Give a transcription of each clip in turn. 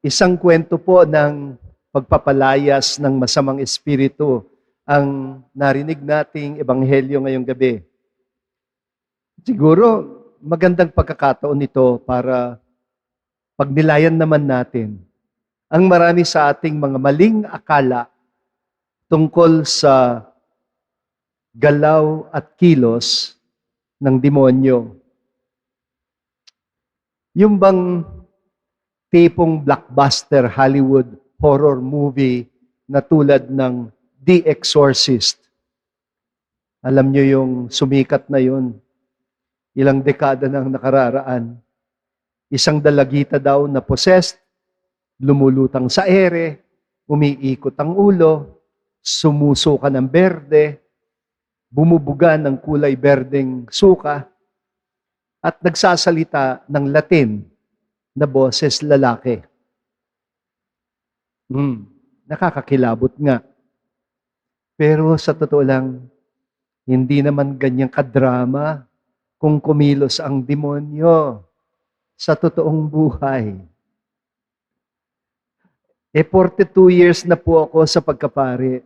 Isang kwento po ng pagpapalayas ng masamang espiritu ang narinig nating ebanghelyo ngayong gabi. Siguro magandang pagkakataon ito para pagnilayan naman natin ang marami sa ating mga maling akala tungkol sa galaw at kilos ng demonyo. Yung bang tipong blockbuster Hollywood horror movie na tulad ng The Exorcist. Alam nyo yung sumikat na yun, ilang dekada nang nakararaan. Isang dalagita daw na possessed, lumulutang sa ere, umiikot ang ulo, sumusuka ng berde, bumubuga ng kulay berdeng suka, at nagsasalita ng Latin na boses lalaki. Hmm, nakakakilabot nga. Pero sa totoo lang, hindi naman ganyang kadrama kung kumilos ang demonyo sa totoong buhay. E 42 years na po ako sa pagkapari.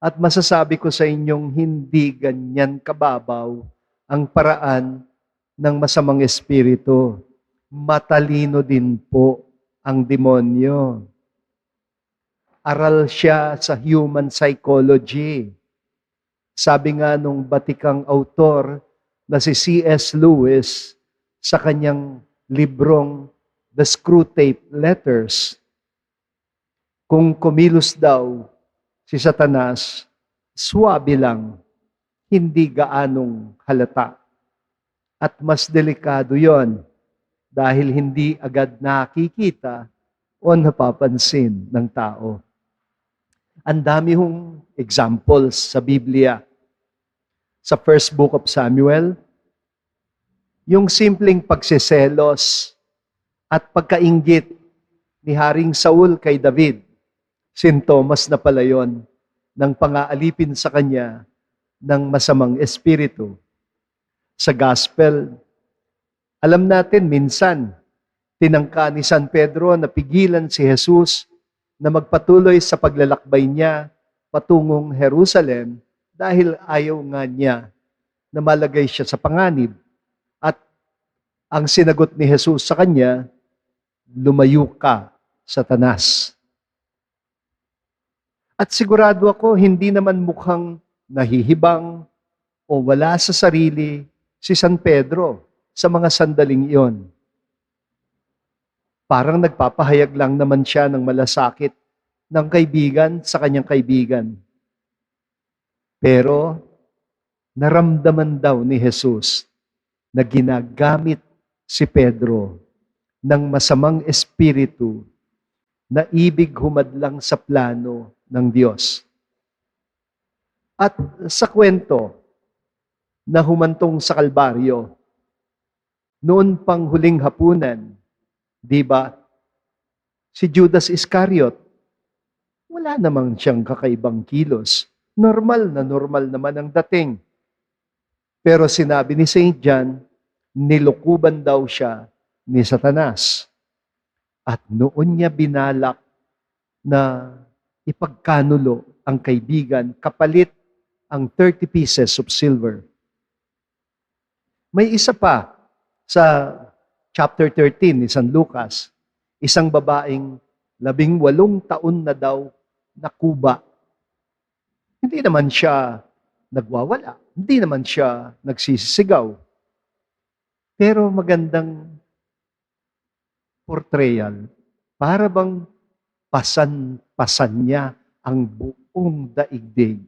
At masasabi ko sa inyong hindi ganyan kababaw ang paraan ng masamang espiritu. Matalino din po ang demonyo. Aral siya sa human psychology. Sabi nga nung batikang autor na si C.S. Lewis sa kanyang librong The Screwtape Letters, kung kumilos daw si Satanas, swabe lang, hindi gaanong halata. At mas delikado yon dahil hindi agad nakikita o napapansin ng tao. Ang dami hong examples sa Biblia. Sa first book of Samuel, yung simpleng pagsiselos at pagkaingit ni Haring Saul kay David, sintomas na pala yon ng pangaalipin sa kanya ng masamang espiritu. Sa gospel, alam natin minsan, tinangka ni San Pedro na pigilan si Jesus na magpatuloy sa paglalakbay niya patungong Jerusalem dahil ayaw nga niya na malagay siya sa panganib. At ang sinagot ni Jesus sa kanya, lumayo ka, Satanas. At sigurado ako, hindi naman mukhang nahihibang o wala sa sarili si San Pedro sa mga sandaling iyon. Parang nagpapahayag lang naman siya ng malasakit ng kaibigan sa kanyang kaibigan. Pero naramdaman daw ni Jesus na ginagamit si Pedro ng masamang espiritu na ibig humadlang sa plano ng Diyos. At sa kwento na humantong sa Kalbaryo, noon pang huling hapunan, di ba, si Judas Iscariot, wala namang siyang kakaibang kilos. Normal na normal naman ang dating. Pero sinabi ni St. John, nilukuban daw siya ni Satanas. At noon niya binalak na ipagkanulo ang kaibigan kapalit ang 30 pieces of silver. May isa pa sa chapter 13 ni San Lucas, isang babaeng labing walong taon na daw nakuba. Hindi naman siya nagwawala. Hindi naman siya nagsisisigaw. Pero magandang portrayal. Para bang pasan-pasan niya ang buong daigdig.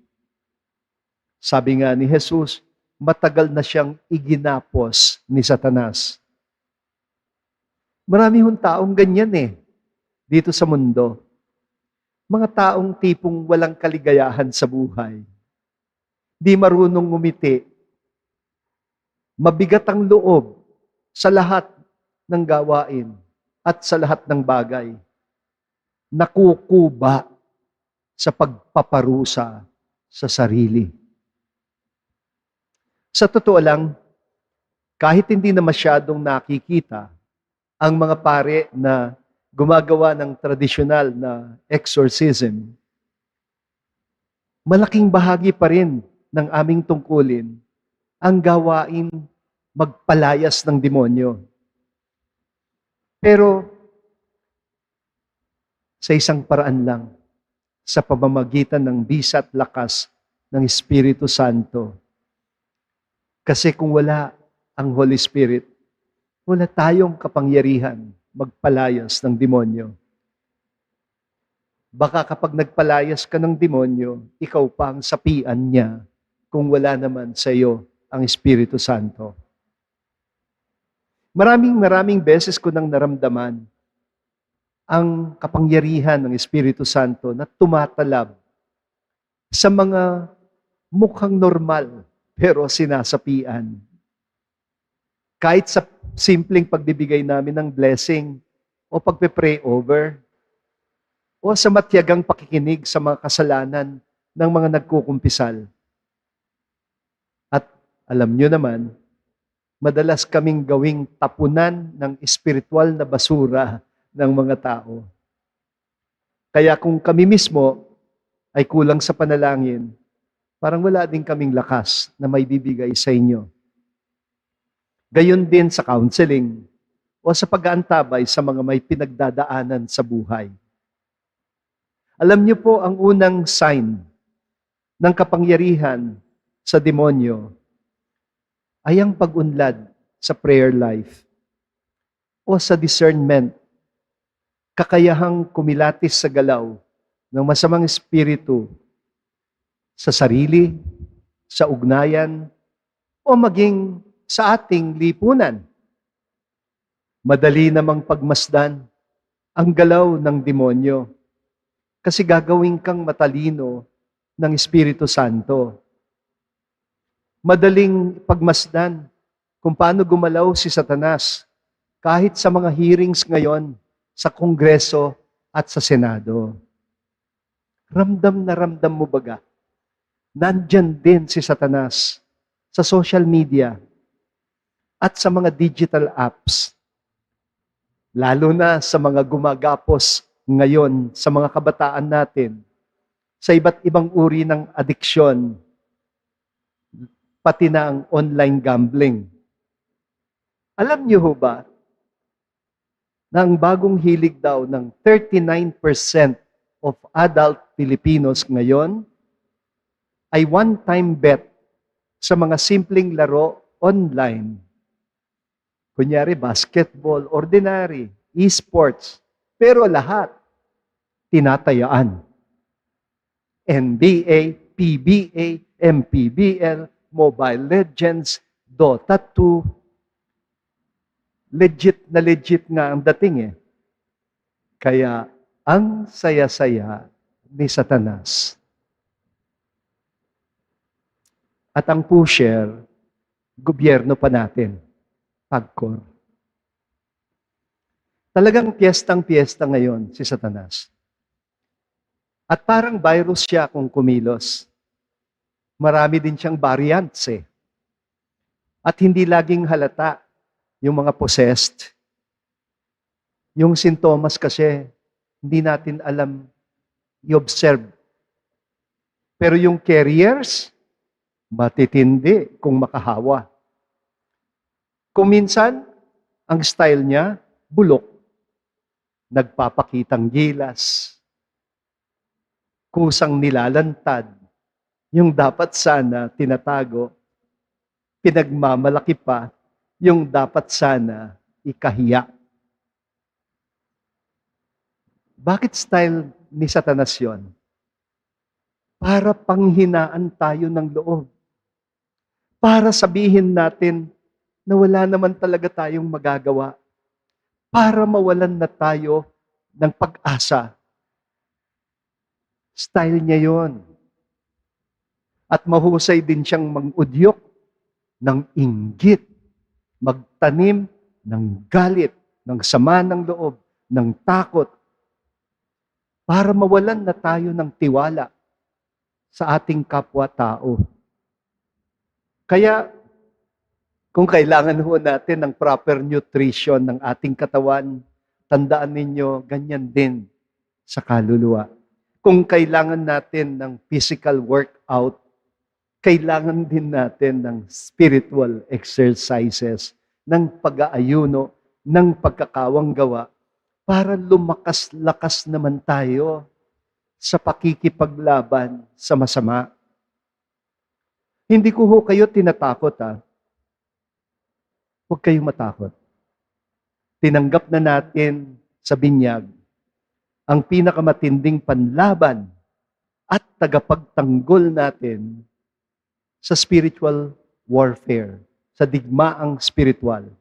Sabi nga ni Jesus, matagal na siyang iginapos ni Satanas. Marami hong taong ganyan eh, dito sa mundo. Mga taong tipong walang kaligayahan sa buhay. Di marunong ngumiti. Mabigat ang loob sa lahat ng gawain at sa lahat ng bagay. Nakukuba sa pagpaparusa sa sarili. Sa totoo lang, kahit hindi na masyadong nakikita, ang mga pare na gumagawa ng tradisyonal na exorcism, malaking bahagi pa rin ng aming tungkulin ang gawain magpalayas ng demonyo. Pero sa isang paraan lang, sa pamamagitan ng bisa at lakas ng Espiritu Santo. Kasi kung wala ang Holy Spirit, wala tayong kapangyarihan magpalayas ng demonyo. Baka kapag nagpalayas ka ng demonyo, ikaw pa ang sapian niya kung wala naman sa iyo ang Espiritu Santo. Maraming maraming beses ko nang naramdaman ang kapangyarihan ng Espiritu Santo na tumatalab sa mga mukhang normal pero sinasapian. Kahit sa simpleng pagbibigay namin ng blessing o pagpe-pray over o sa matyagang pakikinig sa mga kasalanan ng mga nagkukumpisal. At alam nyo naman, madalas kaming gawing tapunan ng espiritual na basura ng mga tao. Kaya kung kami mismo ay kulang sa panalangin, parang wala din kaming lakas na may bibigay sa inyo. Gayon din sa counseling o sa pag-aantabay sa mga may pinagdadaanan sa buhay. Alam niyo po ang unang sign ng kapangyarihan sa demonyo ay ang pag-unlad sa prayer life o sa discernment, kakayahang kumilatis sa galaw ng masamang espiritu sa sarili, sa ugnayan, o maging sa ating lipunan. Madali namang pagmasdan ang galaw ng demonyo kasi gagawin kang matalino ng Espiritu Santo. Madaling pagmasdan kung paano gumalaw si Satanas kahit sa mga hearings ngayon sa Kongreso at sa Senado. Ramdam na ramdam mo baga? Nandyan din si Satanas sa social media at sa mga digital apps. Lalo na sa mga gumagapos ngayon sa mga kabataan natin sa iba't ibang uri ng adiksyon, pati na ang online gambling. Alam niyo ho ba na ang bagong hilig daw ng 39% of adult Filipinos ngayon ay one-time bet sa mga simpleng laro online. Kunyari, basketball, ordinary, esports. Pero lahat, tinatayaan. NBA, PBA, MPBL, Mobile Legends, Dota 2. Legit na legit nga ang dating eh. Kaya ang saya-saya ni Satanas. At ang pusher, gobyerno pa natin, pagkor. Talagang piyestang-piyesta ngayon si Satanas. At parang virus siya kung kumilos. Marami din siyang variants eh. At hindi laging halata yung mga possessed. Yung sintomas kasi, hindi natin alam i-observe. Pero yung carriers, matitindi kung makahawa. Kung minsan, ang style niya, bulok. Nagpapakitang gilas. Kusang nilalantad. Yung dapat sana tinatago, pinagmamalaki pa, yung dapat sana ikahiya. Bakit style ni Satanas yon? Para panghinaan tayo ng loob. Para sabihin natin na wala naman talaga tayong magagawa. Para mawalan na tayo ng pag-asa. Style niya yon. At mahusay din siyang mangudyok ng inggit, magtanim ng galit, ng sama ng loob, ng takot, para mawalan na tayo ng tiwala sa ating kapwa-tao. Kaya, kung kailangan ho natin ng proper nutrition ng ating katawan, tandaan ninyo, ganyan din sa kaluluwa. Kung kailangan natin ng physical workout, kailangan din natin ng spiritual exercises, ng pag-aayuno, ng pagkakawang gawa, para lumakas-lakas naman tayo sa pakikipaglaban sa masama. Hindi ko ho kayo tinatakot ha. Huwag kayong matakot. Tinanggap na natin sa binyag ang pinakamatinding panlaban at tagapagtanggol natin sa spiritual warfare, sa digmaang spiritual.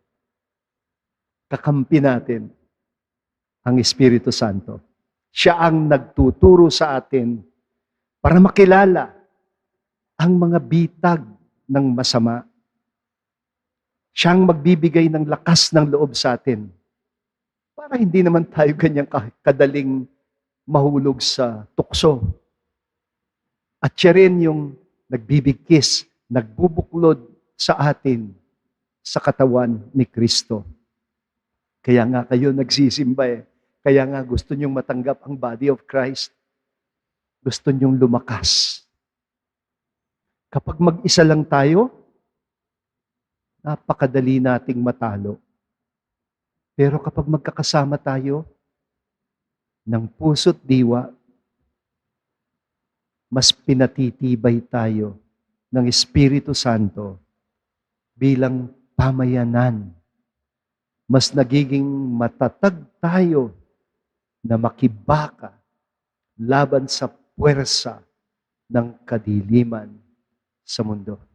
Kakampi natin ang Espiritu Santo. Siya ang nagtuturo sa atin para makilala ang mga bitag ng masama. Siya ang magbibigay ng lakas ng loob sa atin para hindi naman tayo ganyang ka- kadaling mahulog sa tukso. At siya rin yung nagbibigkis, nagbubuklod sa atin sa katawan ni Kristo. Kaya nga kayo nagsisimba eh. Kaya nga gusto nyong matanggap ang body of Christ. Gusto nyong lumakas. Kapag mag-isa lang tayo, napakadali nating matalo. Pero kapag magkakasama tayo ng puso't diwa, mas pinatitibay tayo ng Espiritu Santo bilang pamayanan. Mas nagiging matatag tayo na makibaka laban sa puwersa ng kadiliman sa mundo.